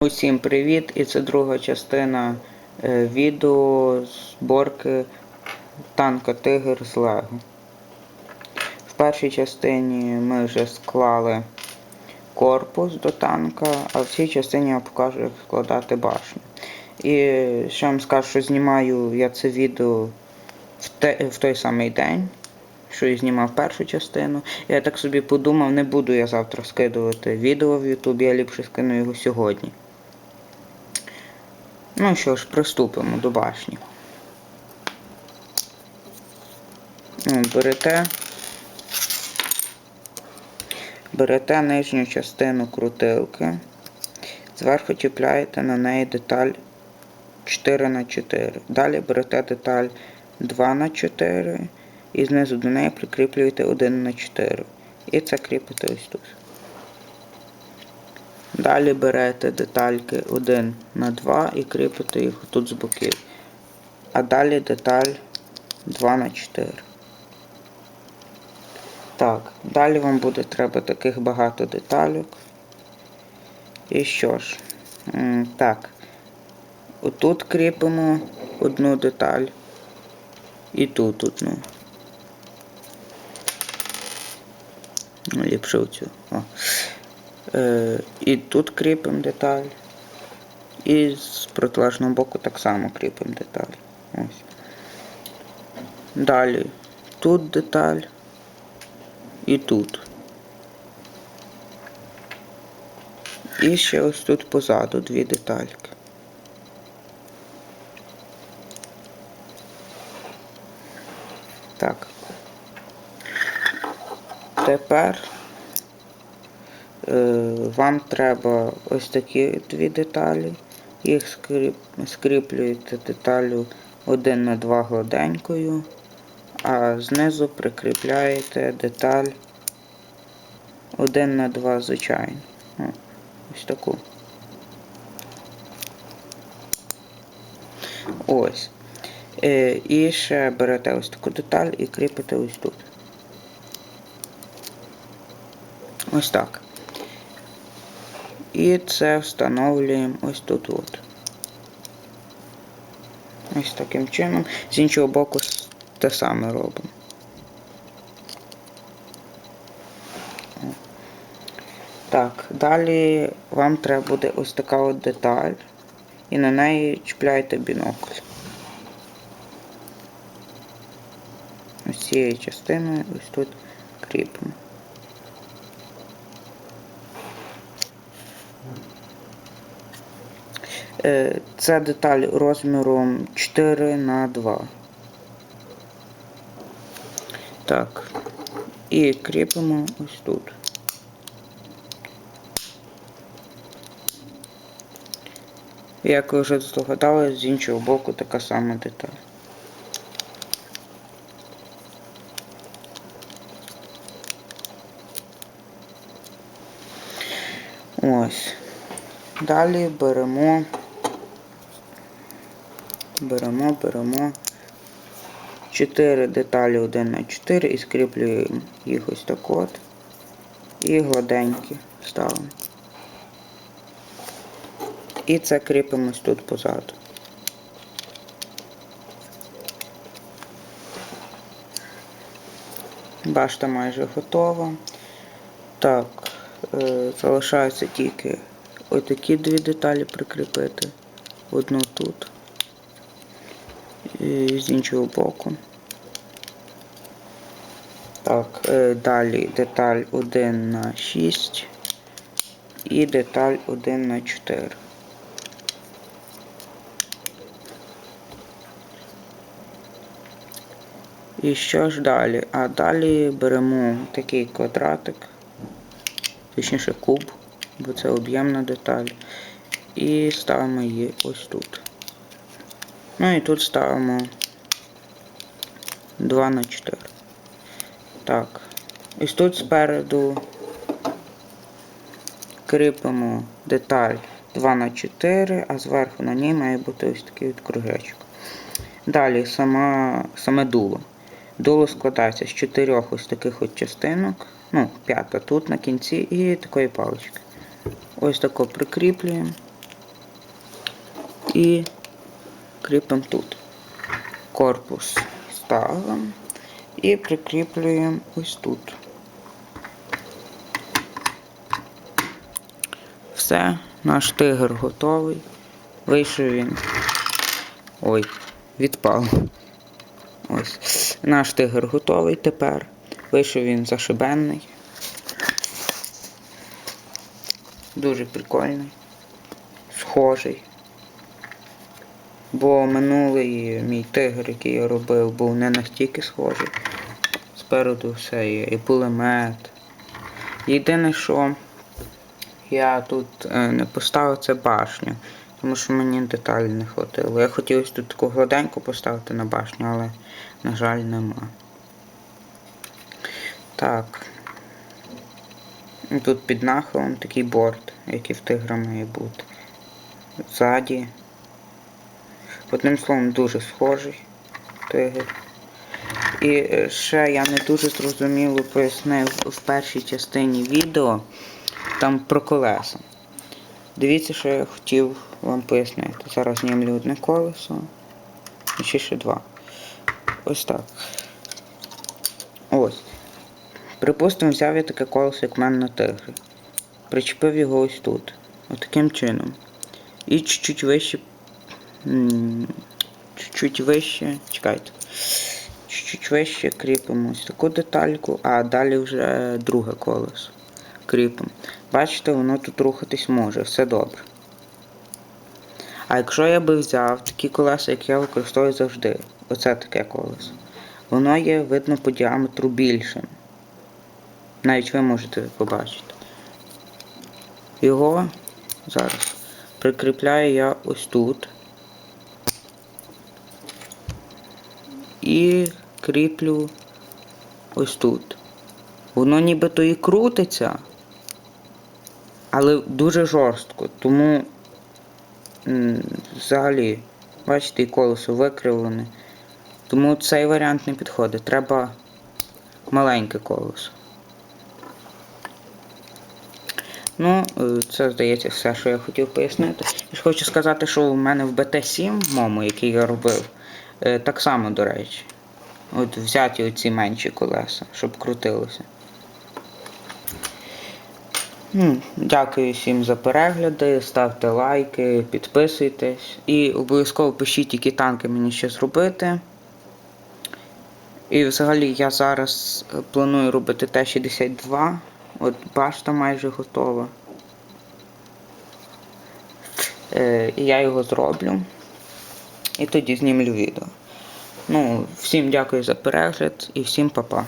Усім привіт! І це друга частина е, відео зборки танка Тигр з Лего. В першій частині ми вже склали корпус до танка, а в цій частині я покажу, як складати башню. І ще вам скажу, що знімаю я це відео в, те, в той самий день, що і знімав першу частину. Я так собі подумав, не буду я завтра скидувати відео в YouTube, я ліпше скину його сьогодні. Ну що ж, приступимо до башні. Берете. Берете нижню частину крутилки. Зверху чіпляєте на неї деталь 4х4. Далі берете деталь 2х4 і знизу до неї прикріплюєте 1х4. І це кріпите ось тут. Далі берете детальки 1 на 2 і кріпите їх тут з боків. А далі деталь 2 на 4. Так, далі вам буде треба таких багато деталюк. І що ж, так, отут кріпимо одну деталь і тут одну. Ну, Ліпше оцю. О. Е, і тут кріпимо деталь. І з протилежного боку так само кріпимо деталь. Ось. Далі тут деталь і тут. І ще ось тут позаду дві детальки. Так. Тепер Вам треба ось такі дві деталі. Їх скріп... скріплюєте деталю 1 на 2 гладенькою, а знизу прикріпляєте деталь 1 на 2 звичайно. Ось таку. Ось. Е, І ще берете ось таку деталь і кріпите ось тут. Ось так. І це встановлюємо ось тут. от. Ось таким чином. З іншого боку те саме робимо. Так, далі вам треба буде ось така от деталь. І на неї чіпляєте бінокль. Ось цією частиною ось тут кріпимо. Це деталь розміром 4 на 2. Так. І кріпимо ось тут. Як ви вже здогадали, з іншого боку така сама деталь. Ось. Далі беремо, беремо, беремо 4 деталі 1 на 4 і скріплюємо їх ось так от. І гладенькі ставимо. І це кріпимось тут позаду. Башта майже готова. Так, е, залишається тільки отакі дві деталі прикріпити. Одну тут з іншого боку. Так, е, далі деталь 1 на 6 і деталь 1 на 4. І що ж далі? А далі беремо такий квадратик, точніше куб бо це об'ємна деталь. І ставимо її ось тут. Ну і тут ставимо 2 на 4. Так. Ось тут спереду кріпимо деталь 2 на 4, а зверху на ній має бути ось такий от кружечок. Далі сама, саме дуло. Дуло складається з чотирьох ось таких от частинок. Ну, п'ята тут на кінці і такої палички. Ось тако прикріплюємо. і кріпимо тут. Корпус ставимо і прикріплюємо ось тут. Все, наш тигр готовий. Вийшов він. Ой, відпав. Ось. Наш тигр готовий тепер. Вийшов він зашибенний. Дуже прикольний. Схожий. Бо минулий мій тигр, який я робив, був не настільки схожий. Спереду все є, і пулемет. Єдине, що я тут е, не поставив це башню, тому що мені деталі не хватило. Я хотів ось тут таку гладеньку поставити на башню, але, на жаль, нема. Так. Тут під нахилом такий борт, який в тигра має бути. Ззаді. Одним словом, дуже схожий тигр. І е, ще я не дуже зрозуміло пояснив в першій частині відео там про колеса. Дивіться, що я хотів вам пояснити. Зараз знімлю одне колесо. І ще ще два. Ось так. Ось. Припустимо, взяв я таке колесо, як в мене на тигрі. Причепив його ось тут. Отаким чином. І чуть-чуть вище. Чуть-чуть вище. Чекайте. Чуть-чуть вище кріпимо ось таку детальку, а далі вже друге колесо. Кріпимо. Бачите, воно тут рухатись може, все добре. А якщо я би взяв такі колеса, як я використовую завжди, оце таке колесо, воно є видно по діаметру більшим. Навіть ви можете побачити. Його зараз прикріпляю я ось тут. І кріплю ось тут. Воно нібито і крутиться, але дуже жорстко. Тому взагалі, бачите, і колесо викривлене. Тому цей варіант не підходить. Треба маленьке колесо. Ну, е, це здається все, що я хотів пояснити. Я ж хочу сказати, що у мене в BT7, моєму, який я робив, так само, до речі. От взяті оці менші колеса, щоб крутилося. Ну, Дякую всім за перегляди, ставте лайки, підписуйтесь і обов'язково пишіть, які танки мені ще зробити. І взагалі я зараз е, планую робити Т-62. От башта майже готова. Е, і я його зроблю. І тоді знімлю відео. Ну, всім дякую за перегляд і всім па-па.